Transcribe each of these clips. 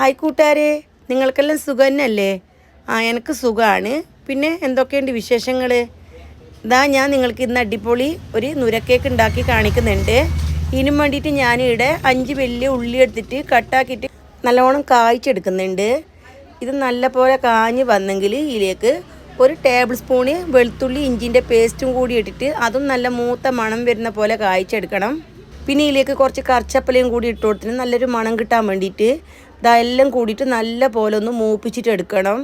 Hi കൂട്ടുകാരെ നിങ്ങൾക്കെല്ലാം സുഖം തന്നെയല്ലേ ആ എനിക്ക് സുഖമാണ് പിന്നെ എന്തൊക്കെയുണ്ട് വിശേഷങ്ങൾ ഇതാ ഞാൻ നിങ്ങൾക്ക് ഇന്ന് അടിപൊളി ഒരു നുരക്കേക്ക് ഉണ്ടാക്കി കാണിക്കുന്നുണ്ട്. ഇതിനും വേണ്ടിയിട്ട് ഞാനിവിടെ അഞ്ച് വലിയ ഉള്ളി എടുത്തിട്ട് കട്ടാക്കിയിട്ട് നല്ലവണ്ണം കായ്ച്ചെടുക്കുന്നുണ്ട്. ഇത് നല്ലപോലെ കാഞ്ഞ് വന്നെങ്കിൽ ഇതിലേക്ക് ഒരു ടേബിൾ സ്പൂണ് വെളുത്തുള്ളി ഇഞ്ചിന്റെ പേസ്റ്റും കൂടി ഇട്ടിട്ട് അതും നല്ല മൂത്ത മണം വരുന്ന പോലെ കായ്ച്ചെടുക്കണം. പിന്നെ ഇതിലേക്ക് കുറച്ച് കറിച്ചപ്പലയും കൂടി ഇട്ട് കൊടുത്തിട്ട് നല്ലൊരു മണം കിട്ടാൻ വേണ്ടിയിട്ട് ഇതെല്ലാം കൂടിയിട്ട് നല്ല പോലെ ഒന്ന് മൂപ്പിച്ചിട്ട് എടുക്കണം.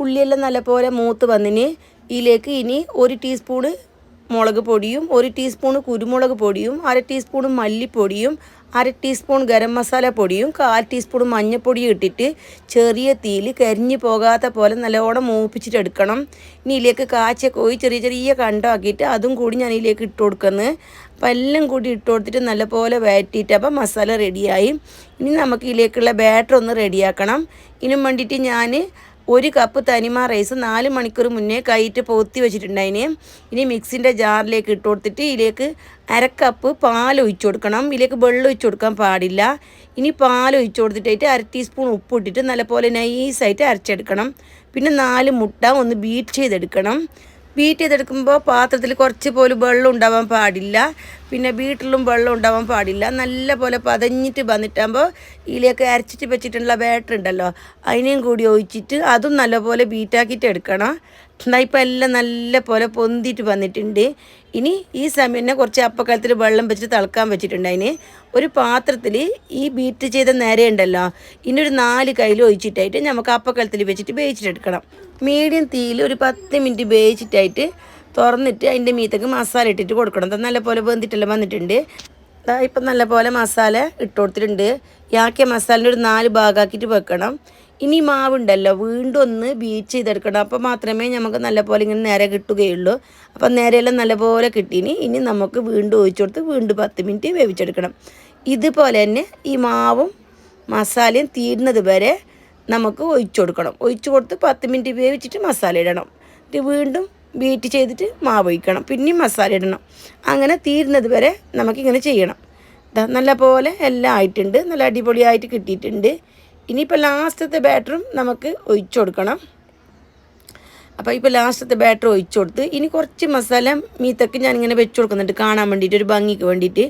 ഉള്ളിയെല്ലാം നല്ല പോലെ മൂത്ത് വന്നിന്. ഇതിലേക്ക് ഇനി ഒരു ടീസ്പൂണ് മുളക് പൊടിയും ഒരു ടീസ്പൂണ് കുരുമുളക് പൊടിയും അര ടീസ്പൂണ് മല്ലിപ്പൊടിയും അര ടീസ്പൂൺ ഗരം മസാല പൊടിയും കാൽ ടീസ്പൂൺ മഞ്ഞൾപ്പൊടിയും ഇട്ടിട്ട് ചെറിയ തീയിൽ കരിഞ്ഞു പോകാത്ത പോലെ നല്ലോണം മൂപ്പിച്ചിട്ട് എടുക്കണം. ഇനി ഇതിലേക്ക് കാച്ച കോയി ചെറിയ ചെറിയ കണ്ടാക്കിയിട്ട് അതും കൂടി ഞാൻ ഇതിലേക്ക് ഇട്ട് കൊടുക്കുന്നത് അപ്പം എല്ലാം കൂടി ഇട്ട് കൊടുത്തിട്ട് നല്ലപോലെ വഴറ്റിയിട്ട് അപ്പം മസാല റെഡിയായി ഇനി നമുക്ക് ഇതിലേക്കുള്ള ബാറ്റർ ഒന്ന് റെഡിയാക്കണം ഇതിനും വേണ്ടിയിട്ട് ഞാൻ ഒരു കപ്പ് തനിമ റൈസ് നാല് മണിക്കൂർ മുന്നേ കൈയിട്ട് പൊത്തി വെച്ചിട്ടുണ്ടായിന്. ഇനി മിക്സിന്റെ ജാറിലേക്ക് ഇട്ട് കൊടുത്തിട്ട് ഇതിലേക്ക് അര കപ്പ് പാൽ ഒഴിച്ചു കൊടുക്കണം. ഇതിലേക്ക് വെള്ളം ഒഴിച്ചു കൊടുക്കാൻ പാടില്ല. ഇനി പാൽ ഒഴിച്ചു കൊടുത്തിട്ടായിട്ട് അര ടീസ്പൂൺ ഉപ്പ് ഇട്ടിട്ട് നല്ലപോലെ നൈസായിട്ട് അരച്ചെടുക്കണം. പിന്നെ നാല് മുട്ട ഒന്ന് ബീറ്റ് ചെയ്തെടുക്കണം. ബീറ്റ് ചെയ്തെടുക്കുമ്പോൾ പാത്രത്തിൽ കുറച്ച് പോലും വെള്ളം ഉണ്ടാവാൻ പാടില്ല. പിന്നെ ബീറ്റിലും വെള്ളം ഉണ്ടാവാൻ പാടില്ല. നല്ല പോലെ പതഞ്ഞിട്ട് വന്നിട്ടാകുമ്പോൾ ഇതിലേക്ക് അരച്ചിട്ട് വെച്ചിട്ടുള്ള ബാറ്റർ ഉണ്ടല്ലോ. അതിനെയും കൂടി ഒഴിച്ചിട്ട് അതും നല്ലപോലെ ബീറ്റാക്കിയിട്ട് എടുക്കണം. എന്നാ ഇപ്പം എല്ലാം നല്ല പോലെ പൊന്തിയിട്ട് വന്നിട്ടുണ്ട്. ഇനി ഈ സമയം തന്നെ കുറച്ച് അപ്പക്കാലത്തിൽ വെള്ളം വെച്ചിട്ട് തിളക്കാൻ വെച്ചിട്ടുണ്ട് അതിന് ഒരു പാത്രത്തിൽ ഈ ബീറ്റ് ചെയ്ത നേരെ ഉണ്ടല്ലോ. ഒരു നാല് കയ്യിൽ ഒഴിച്ചിട്ടായിട്ട് നമുക്ക് അപ്പക്കാലത്തിൽ വെച്ചിട്ട് വേവിച്ചിട്ടെടുക്കണം. മീഡിയം തീയിൽ ഒരു പത്ത് മിനിറ്റ് വേവിച്ചിട്ടായിട്ട് തുറന്നിട്ട് അതിന്റെ മീത്തേക്ക് മസാല ഇട്ടിട്ട് കൊടുക്കണം. നല്ല പോലെ വെന്തിട്ടെല്ലാം വന്നിട്ടുണ്ട്. ഇപ്പം നല്ല പോലെ മസാല ഇട്ട് കൊടുത്തിട്ടുണ്ട്. യാക്കിയ മസാലിന്റെ ഒരു നാല് ഭാഗമാക്കിയിട്ട് വെക്കണം. ഇനി മാവുണ്ടല്ലോ വീണ്ടും ഒന്ന് ബീറ്റ് ചെയ്തെടുക്കണം. അപ്പോൾ മാത്രമേ നമുക്ക് നല്ലപോലെ ഇങ്ങനെ നേരെ കിട്ടുകയുള്ളൂ. അപ്പം നേരെയെല്ലാം നല്ലപോലെ കിട്ടീനി. ഇനി നമുക്ക് വീണ്ടും ഒഴിച്ചു കൊടുത്ത് വീണ്ടും പത്ത് മിനിറ്റ് വേവിച്ചെടുക്കണം. ഇതുപോലെ തന്നെ ഈ മാവും മസാലയും തീരുന്നത് വരെ നമുക്ക് ഒഴിച്ചു കൊടുക്കണം. ഒഴിച്ചു കൊടുത്ത് പത്ത് മിനിറ്റ് വേവിച്ചിട്ട് മസാല ഇടണം. എന്നിട്ട് വീണ്ടും ബീറ്റ് ചെയ്തിട്ട് മാവ് ഒഴിക്കണം. പിന്നെയും മസാല ഇടണം. അങ്ങനെ തീരുന്നത് വരെ നമുക്കിങ്ങനെ ചെയ്യണം. നല്ല പോലെ എല്ലാം ആയിട്ടുണ്ട്. നല്ല അടിപൊളിയായിട്ട് കിട്ടിയിട്ടുണ്ട്. ഇനിയിപ്പോൾ ലാസ്റ്റത്തെ ബാറ്ററും നമുക്ക് ഒഴിച്ചു കൊടുക്കണം. അപ്പോൾ ഇപ്പോൾ ലാസ്റ്റത്തെ ബാറ്റർ ഒഴിച്ചു കൊടുത്ത് ഇനി കുറച്ച് മസാല മീത്തൊക്കെ ഞാനിങ്ങനെ വെച്ച് കൊടുക്കുന്നുണ്ട്. കാണാൻ വേണ്ടിയിട്ട് ഒരു ഭംഗിക്ക് വേണ്ടിയിട്ട്.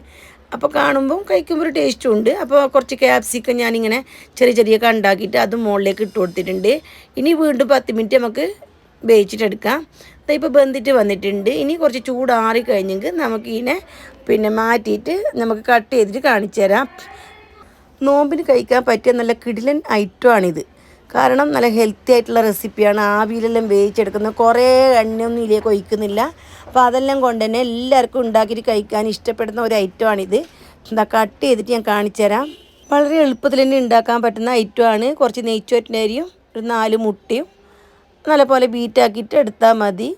അപ്പോൾ കാണുമ്പോൾ കഴിക്കുമ്പോൾ ഒരു ടേസ്റ്റും ഉണ്ട്. അപ്പോൾ കുറച്ച് ക്യാപ്സിക്കം ഞാനിങ്ങനെ ചെറിയ ചെറിയ കണ്ടാക്കിയിട്ട് അത് മുകളിലേക്ക് ഇട്ട് കൊടുത്തിട്ടുണ്ട്. ഇനി വീണ്ടും പത്ത് മിനിറ്റ് നമുക്ക് വേവിച്ചിട്ടെടുക്കാം ഇപ്പോൾ ബന്ധിട്ട് വന്നിട്ടുണ്ട്. ഇനി കുറച്ച് ചൂടാറി കഴിഞ്ഞെങ്കിൽ നമുക്കിതിനെ പിന്നെ മാറ്റിയിട്ട് നമുക്ക് കട്ട് ചെയ്തിട്ട് കാണിച്ചു തരാം. നോമ്പിന് കഴിക്കാൻ പറ്റിയ നല്ല കിടിലൻ ഐറ്റമാണിത്. കാരണം നല്ല ഹെൽത്തി ആയിട്ടുള്ള റെസിപ്പിയാണ് ആവിയിലെല്ലാം വേവിച്ചെടുക്കുന്ന കുറേ എണ്ണയൊന്നും ഇതിലേക്ക് ഒഴിക്കുന്നില്ല. അപ്പോൾ അതെല്ലാം കൊണ്ട് തന്നെ എല്ലാവർക്കും ഉണ്ടാക്കിയിട്ട് കഴിക്കാൻ ഇഷ്ടപ്പെടുന്ന ഒരു ഐറ്റമാണിത്. എന്താ കട്ട് ചെയ്തിട്ട് ഞാൻ കാണിച്ചുതരാം വളരെ എളുപ്പത്തിൽ തന്നെ ഉണ്ടാക്കാൻ പറ്റുന്ന ഐറ്റമാണ്. കുറച്ച് നെയ്ച്ചോറ്റിന്റെ അരിയും ഒരു നാല് മുട്ടയും നല്ലപോലെ ബീറ്റാക്കിയിട്ട് എടുത്താൽ മതി.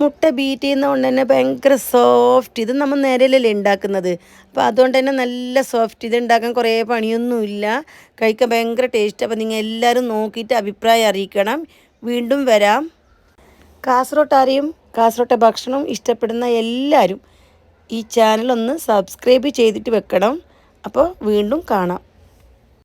മുട്ട ബീറ്റ് ചെയ്യുന്നതുകൊണ്ട് തന്നെ ഭയങ്കര സോഫ്റ്റ് ഇത് നമ്മൾ നിരലല്ലേ ഉണ്ടാക്കുന്നത് അപ്പോൾ അതുകൊണ്ട് തന്നെ നല്ല സോഫ്റ്റ് ഇത് ഉണ്ടാക്കാൻ കുറേ പണിയൊന്നുമില്ല. കഴിക്കാൻ ഭയങ്കര ടേസ്റ്റ് അപ്പോൾ നിങ്ങൾ എല്ലാവരും നോക്കിയിട്ട് അഭിപ്രായം അറിയിക്കണം. വീണ്ടും വരാം. കാസറോട്ടാരെയും കാസറോട്ടെ ഭക്ഷണം ഇഷ്ടപ്പെടുന്ന എല്ലാവരും ഈ ചാനലൊന്ന് സബ്സ്ക്രൈബ് ചെയ്തിട്ട് വെക്കണം. അപ്പോൾ വീണ്ടും കാണാം.